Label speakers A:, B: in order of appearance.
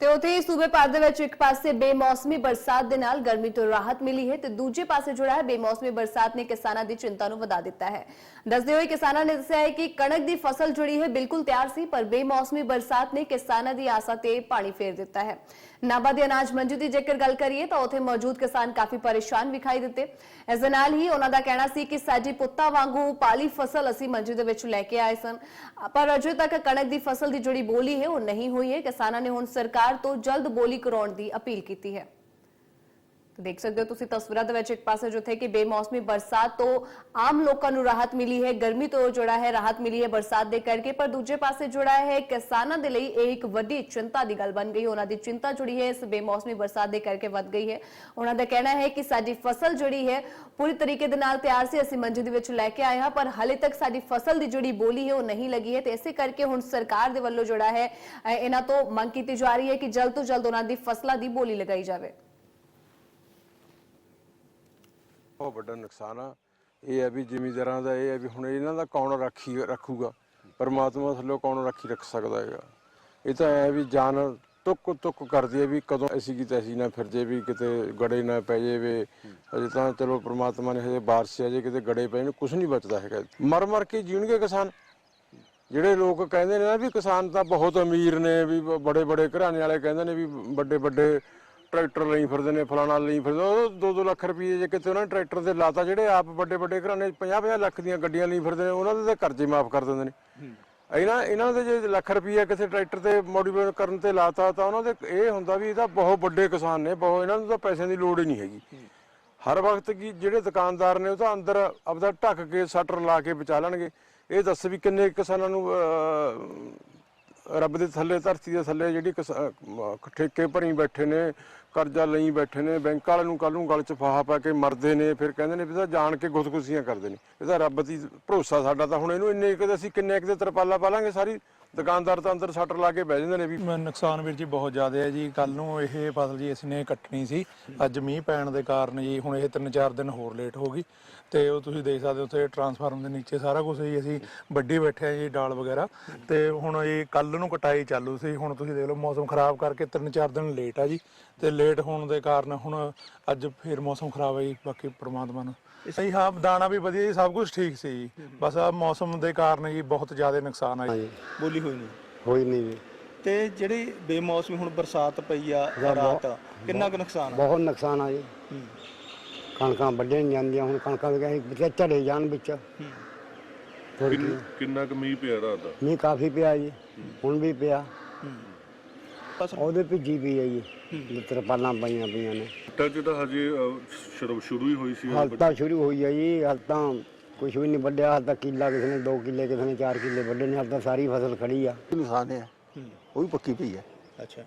A: ਤੇ ਉੱਥੇ ਹੀ ਸੂਬੇ ਭਰ ਦੇ ਵਿੱਚ ਇੱਕ ਪਾਸੇ ਬੇਮੌਸਮੀ ਬਰਸਾਤ ਦੇ ਨਾਲ ਗਰਮੀ ਤੋਂ ਰਾਹਤ ਮਿਲੀ ਹੈ ਤੇ ਦੂਜੇ ਪਾਸੇ ਜਿਹੜਾ ਹੈ ਬੇਮੌਸਮੀ ਬਰਸਾਤ ਨੇ ਕਿਸਾਨਾਂ ਦੀ ਚਿੰਤਾ ਨੂੰ ਵਧਾ ਦਿੱਤਾ ਹੈ। ਦੱਸਦੇ ਹੋਏ ਕਿਸਾਨਾਂ ਨੇ ਦੱਸਿਆ ਹੈ ਕਿ ਕਣਕ ਦੀ ਫਸਲ ਜਿਹੜੀ ਹੈ ਬਿਲਕੁਲ ਤਿਆਰ ਸੀ, ਪਰ ਬੇਮੌਸਮੀ ਬਰਸਾਤ ਨੇ ਕਿਸਾਨਾਂ ਦੀ ਆਸਾਂ ਤੇ ਪਾਣੀ ਫੇਰ ਦਿੱਤਾ ਹੈ। ਨਾਭਾ ਦੇ ਅਨਾਜ ਮੰਡੀ ਦੀ ਜੇਕਰ ਗੱਲ ਕਰੀਏ ਤਾਂ ਉੱਥੇ ਮੌਜੂਦ ਕਿਸਾਨ ਕਾਫੀ ਪਰੇਸ਼ਾਨ ਵਿਖਾਈ ਦਿੱਤੇ। ਇਸ ਦੇ ਨਾਲ ਹੀ ਉਹਨਾਂ ਦਾ ਕਹਿਣਾ ਸੀ ਕਿ ਸਾਡੀ ਪੁੱਤਾਂ ਵਾਂਗੂ ਪਾਲੀ ਫਸਲ ਅਸੀਂ ਮੰਡੀ ਦੇ ਵਿੱਚ ਲੈ ਕੇ ਆਏ ਸਨ। ਪਰ ਅਜੇ ਤੱਕ ਕਣਕ ਦੀ ਫਸਲ ਦੀ ਜਿਹੜੀ ਬੋਲੀ ਹੈ ਉਹ ਨਹੀਂ ਹੋਈ ਹੈ। ਕਿਸਾਨਾਂ ਨੇ ਹੁਣ ਸਰਕਾਰ ਤੋਂ ਜਲਦ ਬੋਲੀ ਕਰਾਉਣ ਦੀ ਅਪੀਲ ਕੀਤੀ ਹੈ। ਦੇਖ ਸਕਦੇ ਹੋ ਤੁਸੀਂ ਤਸਵੀਰਾਂ ਦੇ ਵਿੱਚ ਇੱਕ ਪਾਸੇ ਜਿੱਥੇ ਕਿ ਬੇਮੌਸਮੀ ਬਰਸਾਤ ਤੋਂ ਆਮ ਲੋਕਾਂ ਨੂੰ ਰਾਹਤ ਮਿਲੀ ਹੈ, ਗਰਮੀ ਤੋਂ ਜਿਹੜਾ ਹੈ, ਰਾਹਤ ਮਿਲੀ ਹੈ ਬਰਸਾਤ ਦੇ ਕਰਕੇ, ਪਰ ਦੂਜੇ ਪਾਸੇ ਜਿਹੜਾ ਹੈ ਕਿਸਾਨਾਂ ਦੇ ਲਈ ਇਹ ਇੱਕ ਵੱਡੀ ਚਿੰਤਾ ਦੀ ਗੱਲ ਬਣ ਗਈ। ਉਹਨਾਂ ਦੀ ਚਿੰਤਾ ਜੁੜੀ ਹੈ, ਇਸ ਬੇਮੌਸਮੀ ਬਰਸਾਤ ਦੇ ਕਰਕੇ ਵੱਧ ਗਈ ਹੈ। ਉਹਨਾਂ ਦਾ ਕਹਿਣਾ ਹੈ ਕਿ ਸਾਡੀ ਫਸਲ ਜਿਹੜੀ ਹੈ, ਪੂਰੀ ਤਰੀਕੇ ਦੇ ਨਾਲ ਤਿਆਰ ਸੀ, ਅਸੀਂ ਮੰਡੀ ਦੇ ਵਿੱਚ ਲੈ ਕੇ ਆਏ ਹਾਂ, ਪਰ ਹਾਲੇ ਤੱਕ ਸਾਡੀ ਫਸਲ ਦੀ ਜਿਹੜੀ ਬੋਲੀ ਹੈ, ਉਹ ਨਹੀਂ ਲੱਗੀ ਹੈ ਤੇ ਇਸੇ ਕਰਕੇ ਹੁਣ ਸਰਕਾਰ ਦੇ ਵੱਲੋਂ ਜਿਹੜਾ ਹੈ ਇਹਨਾਂ ਤੋਂ ਮੰਗ ਕੀਤੀ ਜਾ ਰਹੀ ਹੈ ਕਿ ਜਲਦ ਤੋਂ ਜਲਦ ਉਹਨਾਂ ਦੀ ਫਸਲਾਂ ਦੀ ਬੋਲੀ ਲਗਾਈ ਜਾਵੇ।
B: ਬਹੁਤ ਵੱਡਾ ਨੁਕਸਾਨ ਆ। ਇਹ ਹੈ ਵੀ ਜ਼ਿਮੀਂਦਾਰਾਂ ਦਾ ਇਹ ਹੈ ਵੀ ਹੁਣ ਇਹਨਾਂ ਦਾ ਕੌਣ ਰਾਖੀ ਰੱਖੂਗਾ? ਪਰਮਾਤਮਾ ਥੱਲੇ ਕੌਣ ਰਾਖੀ ਰੱਖ ਸਕਦਾ ਹੈਗਾ? ਇਹ ਤਾਂ ਐ ਵੀ ਜਾਨ ਤੁੱਕ ਤੁੱਕ ਕਰਦੀ ਹੈ ਵੀ ਕਦੋਂ ਐਸੀ ਕੀ ਤੈਸੀ ਨਾ ਫਿਰ ਜੇ ਵੀ ਕਿਤੇ ਗੜੇ ਨਾ ਪੈ ਜਾਵੇ। ਅਜੇ ਤਾਂ ਚਲੋ ਪ੍ਰਮਾਤਮਾ ਨੇ ਹਜੇ ਬਾਰਿਸ਼ ਆ ਜੇ ਕਿਤੇ ਗੜੇ ਪੈ ਜਾਣ ਕੁਝ ਨਹੀਂ ਬਚਦਾ ਹੈਗਾ। ਮਰ ਮਰ ਕੇ ਜੀਣਗੇ ਕਿਸਾਨ? ਜਿਹੜੇ ਲੋਕ ਕਹਿੰਦੇ ਨੇ ਨਾ ਵੀ ਕਿਸਾਨ ਤਾਂ ਬਹੁਤ ਅਮੀਰ ਨੇ, ਵੀ ਬੜੇ ਬੜੇ ਘਰਾਣੇ ਵਾਲੇ ਕਹਿੰਦੇ ਨੇ ਵੀ ਵੱਡੇ ਵੱਡੇ ਟਰੈਕਟਰ ਲਈ ਫਿਰਦੇ ਨੇ ਫਲਾਣਾ ਲਈ ਫਿਰਦੇ ਉਹ 2-2 ਲੱਖ ਰੁਪਏ ਜੇ ਕਿਤੇ ਉਹਨਾਂ ਨੇ ਟਰੈਕਟਰ ਤੇ ਲਾਤਾ ਜਿਹੜੇ ਆਪ ਵੱਡੇ ਵੱਡੇ ਘਰਾਣੇ 50-50 ਲੱਖ ਦੀਆਂ ਗੱਡੀਆਂ ਲਈ ਫਿਰਦੇ ਨੇ ਉਹਨਾਂ ਦੇ ਤਾਂ ਕਰਜ਼ੇ ਮਾਫ ਕਰ ਦਿੰਦੇ ਨੇ। ਇਹਨਾਂ ਇਹਨਾਂ ਦੇ ਜੇ ਲੱਖ ਰੁਪਏ ਕਿਸੇ ਟਰੈਕਟਰ ਤੇ ਮੋਡੀਫਾਈ ਕਰਨ ਤੇ ਲਾਤਾ ਤਾਂ ਉਹਨਾਂ ਦੇ ਇਹ ਹੁੰਦਾ ਵੀ ਇਹਦਾ ਬਹੁਤ ਵੱਡੇ ਕਿਸਾਨ ਨੇ ਬਹੁਤ ਇਹਨਾਂ ਨੂੰ ਤਾਂ ਪੈਸਿਆਂ ਦੀ ਲੋੜ ਹੀ ਨਹੀਂ ਹੈਗੀ। ਹਰ ਵਕਤ ਕੀ ਜਿਹੜੇ ਦੁਕਾਨਦਾਰ ਨੇ ਉਹ ਤਾਂ ਅੰਦਰ ਆਪਦਾ ਢੱਕ ਕੇ ਸ਼ਟਰ ਲਾ ਕੇ ਬਚਾ ਲੈਣਗੇ। ਇਹ ਦੱਸ ਵੀ ਕਿੰਨੇ ਕਿਸਾਨਾਂ ਨੂੰ ਰੱਬ ਦੇ ਥੱਲੇ, ਧਰਤੀ ਦੇ ਥੱਲੇ ਜਿਹੜੀ ਕਿਸਾ- ਠੇਕੇ ਭਰੀ ਬੈਠੇ ਨੇ, ਕਰਜ਼ਾ ਲਈ ਬੈਠੇ ਨੇ, ਬੈਂਕ ਵਾਲਿਆਂ ਨੂੰ ਕੱਲ ਨੂੰ ਗਲ ਚ ਫਾਹਾ ਪਾ ਕੇ ਮਰਦੇ ਨੇ, ਫਿਰ ਕਹਿੰਦੇ ਨੇ ਵੀ ਤਾਂ ਜਾਣ ਕੇ ਖੁਦਕੁਸ਼ੀਆਂ ਕਰਦੇ ਨੇ। ਇਹਦਾ ਰੱਬ ਦੀ ਭਰੋਸਾ ਸਾਡਾ ਤਾਂ ਹੁਣ ਇਹਨੂੰ ਇੰਨੇ ਕਿਤੇ ਅਸੀਂ ਕਿੰਨੇ ਕਿਤੇ ਤਰਪਾਲਾ ਪਾ ਲਾਂਗੇ ਸਾਰੀ ਦੁਕਾਨਦਾਰ ਤਾਂ ਅੰਦਰ ਸ਼ਟਰ ਲਾ ਕੇ ਬਹਿ ਜਾਂਦੇ ਨੇ ਵੀ
C: ਮ- ਨੁਕਸਾਨ ਵੀਰ ਜੀ ਬਹੁਤ ਜ਼ਿਆਦਾ ਹੈ ਜੀ। ਕੱਲ ਨੂੰ ਇਹ ਫਸਲ ਜੀ ਅਸੀਂ ਨੇ ਕੱਟਣੀ ਸੀ। ਅੱਜ ਮੀਂਹ ਪੈਣ ਦੇ ਕਾਰਨ ਜੀ ਹੁਣ ਇਹ 3-4 ਦਿਨ ਹੋਰ ਲੇਟ ਹੋ ਗਈ। ਤੇ ਉਹ ਤੁਸੀਂ ਦੇਖ ਸਕਦੇ ਹੋ ਉੱਥੇ ਟਰਾਂਸਫਾਰਮ ਦੇ ਨੀਚੇ ਸਾਰਾ ਕੁਝ ਜੀ ਅਸੀਂ ਵੱਡੀ ਬੈਠੇ ਆ ਜੀ ਡਾਲ ਵਗੈਰਾ। ਤੇ ਹੁਣ ਇਹ ਕੱਲ ਨੂੰ ਕਟਾਈ ਚਾਲੂ ਸੀ। ਹੁਣ ਤੁਸੀਂ ਦੇਖ ਲਓ ਮੌਸਮ ਖਰਾਬ ਕਰਕੇ 3-4 ਦਿਨ ਲੇਟ ਆ ਜੀ। ਤੇ ਲੇਟ ਹੋਣ ਦੇ ਕਾਰਨ ਹੁਣ ਅੱਜ ਫਿਰ ਮੌਸਮ ਖਰਾਬ ਹੈ ਜੀ ਬਾਕੀ ਪ੍ਰਮਾਤਮਾ ਨੂੰ। ਸਹੀ ਹਾਂ ਦਾਣਾ ਵੀ ਵਧੀਆ ਜੀ ਸਭ ਕੁਝ ਠੀਕ ਸੀ ਜੀ। ਬਸ ਆ ਮੌਸਮ ਦੇ ਕਾਰਨ ਜੀ ਬਹੁਤ ਜ਼ਿਆਦਾ ਨੁਕਸਾਨ ਆ ਜੀ।
D: ਬੋਲੀ ਹੋਈ ਨਹੀਂ?
E: ਹੋਈ ਨਹੀਂ ਜੀ।
D: ਤੇ ਜਿਹੜੀ ਬੇਮੌਸਮੀ ਹੁਣ ਬਰਸਾਤ ਪਈ ਆ ਰਾਤ ਕਿੰਨਾ ਕੁ ਨੁਕਸਾਨ ਆ?
E: ਬਹੁਤ ਨੁਕਸਾਨ ਆ ਜੀ।
D: ਹੂੰ।
E: ਕਣਕਾਂ ਵੱਢੀਆਂ ਨਹੀਂ ਜਾਂਦੀਆਂ ਹੁਣ ਕਣਕਾਂ ਵੀ ਕਹੇ ਵਿੱਚ ਝੜੇ ਜਾਣ ਵਿੱਚ। ਹੋਰ ਕੀ।
F: ਕਿੰਨਾ ਕੁ ਮੀਂਹ ਪਿਆ ਰਾਤ ਦਾ?
E: ਮੀਂਹ ਕਾਫੀ ਪਿਆ ਜੀ ਹੁਣ ਵੀ ਪਿਆ।
D: ਫਸਲ
E: ਉਹਦੇ ਭਿੱਜੀ ਪਈ ਹੈ। ਜੀ ਤਰਪਾਲਾਂ ਪਈਆਂ ਪਈਆਂ ਨੇ।
F: ਤਾਂ ਜਿਹਦਾ ਹਜੇ ਅਹ, ਸ਼ੁਰੂ ਸ਼ੁਰੂ ਹੀ ਹੋਈ ਸੀ।
E: ਹਾਲ ਤਾਂ ਸ਼ੁਰੂ ਹੋਈ ਹੈ ਜੀ ਹਾਲ ਤਾਂ ਕੁਝ ਵੀ ਨਹੀਂ ਵੱਢਿਆ ਹਾਲ ਤਾਂ ਕਿੱਲਾ ਕਿਸੇ ਨੇ 2 ਕਿੱਲੇ ਕਿਸੇ ਨੇ 4 ਕਿੱਲੇ ਵੱਢੇ ਨੇ ਹਾਲ ਤਾਂ ਸਾਰੀ ਫਸਲ ਖੜੀ ਆ।
G: ਨੁਕਸਾਨ ਹੈ। ਉਹ ਵੀ ਪੱਕੀ ਪਈ ਹੈ
D: ਅੱਛਾ।